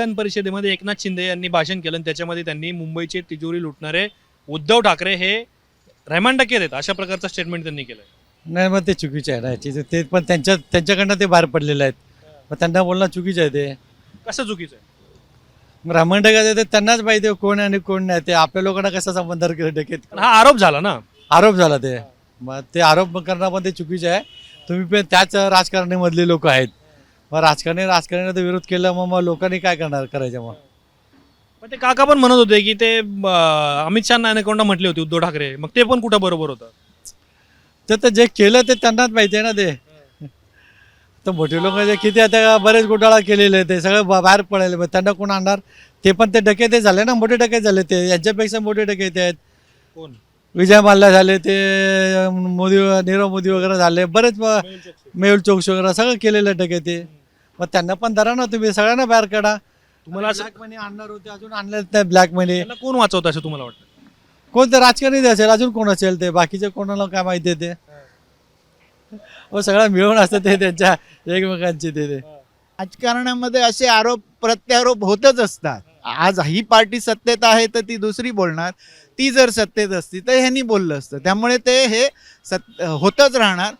विधान परिषदेमध्ये एकनाथ शिंदे यांनी भाषण केलं आणि त्याच्यामध्ये त्यांनी मुंबईची तिजोरी लुटणारे उद्धव ठाकरे हे रहमान डकेत आहेत अशा प्रकारचं स्टेटमेंट त्यांनी केलं नाही मग ते चुकीचे आहे ना ते पण त्यांच्या त्यांच्याकडनं ते बाहेर पडलेले आहेत. मग त्यांना बोलणं चुकीचं आहे ते. कसं चुकीचं आहे? मग ब्राह्मण डकात ते त्यांनाच माहिती कोण आणि कोण नाही. ते आपल्या लोकांना कसा संबंध डकेत हा आरोप झाला ना? आरोप झाला ते. मग ते आरोप करणं पण ते चुकीचे आहे. तुम्ही पण त्याच राजकारणामधले लोक आहेत. मग राजकारणी राजकारण्याचा विरोध केला मग मग लोकांनी काय करणार करायचं मग? पण ते काका पण म्हणत होते की ते अं, अमित शहा नायकोंडा म्हटले होते उद्धव ठाकरे. मग ते पण कुठं बरोबर होतं? तर ते जे केलं ते त्यांनाच माहिती आहे ना ते. तर मोठे लोक जे किती आता बरेच घोटाळा केलेले आहे ते सगळं बा- बाहेर पडायले. मग त्यांना कोण आणणार? ते पण ते डकेते झाले ना मोठे डकेत झाले ते. यांच्यापेक्षा मोठे डकेते आहेत. कोण? विजय माल्या झाले ते अं, मोदी नीरव मोदी वगैरे झाले. बरेच मेहुल चोक्सी. वगैरे सगळं केलेलं डकेते मग त्यांना पण धरा ना तुम्ही सगळ्यांना बाहेर काढा. तुम्हाला असं ब्लॅक मनी आणणार होते अजून आणले नाही ब्लॅक मनी कोण वाचवतं असं तुम्हाला वाटतं? कोणतं राजकारणी असेल अजून कोण असेल ते? बाकीचे कोणाला काय माहिती आहे ते? हो सगळं मिळून असतं ते त्यांच्या एकमेकांचे ते ते. राजकारणामध्ये असे आरोप प्रत्यारोप होतच असतात. आज ही पार्टी सत्तेत आहे तर ती दुसरी बोलणार. ती जर सत्तेत असती तर ह्यांनी बोललं असतं. त्यामुळे ते हे सत होतच राहणार.